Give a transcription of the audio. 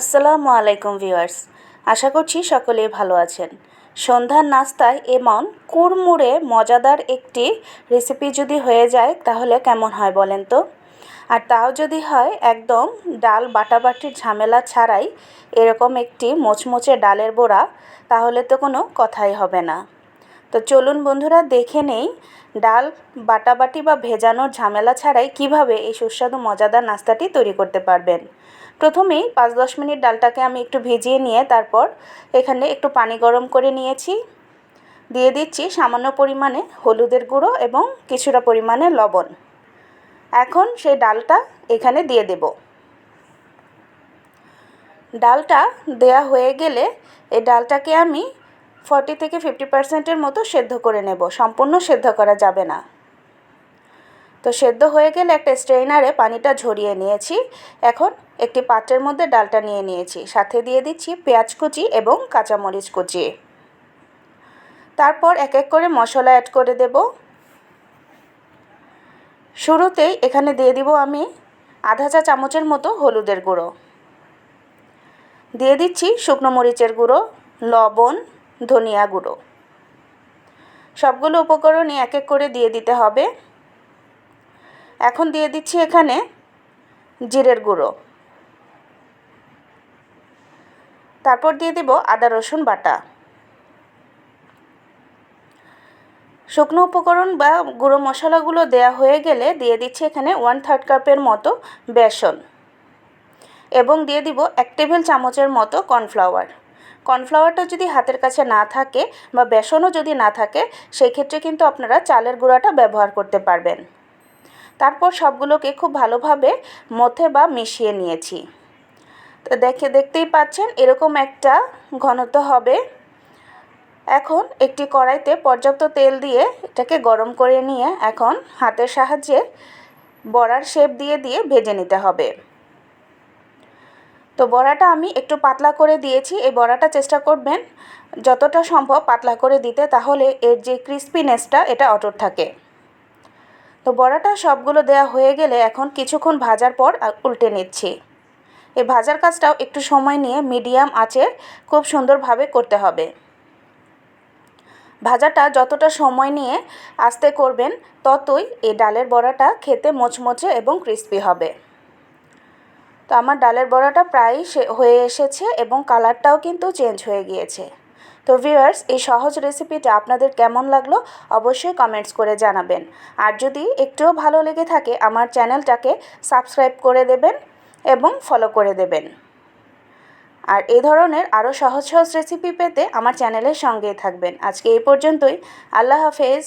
আসসালামু আলাইকুম ভিউয়ার্স। আশা করছি সকলেই ভালো আছেন। সন্ধ্যার নাস্তায় এমন কুড়মুড়ে মজাদার একটি রেসিপি যদি হয়ে যায়, তাহলে কেমন হয় বলেন তো? আর তাও যদি হয়, একদম ডাল বাটাবাটির ঝামেলা ছাড়াই এরকম একটি মোচমোচে ডালের বড়া, তাহলে তো কোনো কথাই হবে না। তো চলুন বন্ধুরা, দেখে নেই ডাল বাটাবাটি বা ভেজানোর ঝামেলা ছাড়াই কীভাবে এই সুস্বাদু মজাদার নাস্তাটি তৈরি করতে পারবেন। প্রথমেই পাঁচ দশ মিনিট ডালটাকে আমি একটু ভিজিয়ে নিয়ে তারপর এখানে একটু পানি গরম করে নিয়েছি। দিয়ে দিচ্ছি সামান্য পরিমাণে হলুদের গুঁড়ো এবং কিছুটা পরিমাণে লবণ। এখন সেই ডালটা এখানে দিয়ে দেব। ডালটা দেয়া হয়ে গেলে এই ডালটাকে আমি ফর্টি থেকে ফিফটি পার্সেন্টের মতো সেদ্ধ করে নেব। সম্পূর্ণ সেদ্ধ করা যাবে না। তো সেদ্ধ হয়ে গেলে একটা স্ট্রেইনারে পানিটা ঝরিয়ে নিয়েছি। এখন একটি পাত্রের মধ্যে ডালটা নিয়ে নিয়েছি। সাথে দিয়ে দিচ্ছি পেঁয়াজ কুচি এবং কাঁচামরিচ কুচি। তারপর এক এক করে মশলা অ্যাড করে দেব। শুরুতেই এখানে দিয়ে দিব আমি আধা চা চামচের মতো হলুদের গুঁড়ো। দিয়ে দিচ্ছি শুকনো মরিচের গুঁড়ো, লবণ, ধনিয়া গুঁড়ো। সবগুলো উপকরণই এক এক করে দিয়ে দিতে হবে। এখন দিয়ে দিচ্ছি এখানে জিরের গুঁড়ো। তারপর দিয়ে দেব আদা, রসুন, বাটা। শুকনো উপকরণ বা গুঁড়ো মশলাগুলো দেয়া হয়ে গেলে দিয়ে দিচ্ছি এখানে ওয়ান থার্ড কাপের মতো বেসন এবং দিয়ে দিব এক টেবিল চামচের মতো কর্নফ্লাওয়ার কর্নফ্লাওয়ারটা যদি হাতের কাছে না থাকে বা বেসনও যদি না থাকে সেই ক্ষেত্রে কিন্তু আপনারা চালের গুঁড়াটা ব্যবহার করতে পারবেন। তারপর সবগুলোকে খুব ভালোভাবে মথে বা মিশিয়ে নিয়েছি। তো দেখে দেখতেই পাচ্ছেন, এরকম একটা ঘনত্ব হবে। এখন একটি কড়াইতে পর্যাপ্ত তেল দিয়ে এটাকে গরম করে নিয়ে এখন হাতের সাহায্যে বড়ার শেপ দিয়ে দিয়ে ভেজে নিতে হবে। তো বড়াটা আমি একটু পাতলা করে দিয়েছি, এই বড়াটা চেষ্টা করবেন যতটা সম্ভব পাতলা করে দিতে, তাহলে এর যে ক্রিস্পিনেসটা এটা অটুট থাকে। তো বড়াটা সবগুলো দেয়া হয়ে গেলে এখন কিছুক্ষণ ভাজার পর উল্টে নিচ্ছি। এই ভাজার কাজটাও একটু সময় নিয়ে মিডিয়াম আঁচে খুব সুন্দরভাবে করতে হবে। ভাজাটা যতটা সময় নিয়ে আস্তে করবেন, ততই এই ডালের বড়াটা খেতে মোচমোচে এবং ক্রিস্পি হবে। তো আমার ডালের বড়াটা প্রায় হয়ে এসেছে এবং কালারটাও কিন্তু চেঞ্জ হয়ে গিয়েছে। তো ভিউয়ার্স এই সহজ রেসিপিটা আপনাদের কেমন লাগল অবশ্যই কমেন্টস করে জানাবেন। আর যদি একটুও ভালো লেগে থাকে, আমার চ্যানেলটাকে সাবস্ক্রাইব করে দেবেন এবং ফলো করে দেবেন। আর এই ধরনের আরও সহজ সহজ রেসিপি পেতে আমার চ্যানেলের সঙ্গেই থাকবেন। আজকে এই পর্যন্তই। আল্লাহ হাফেজ।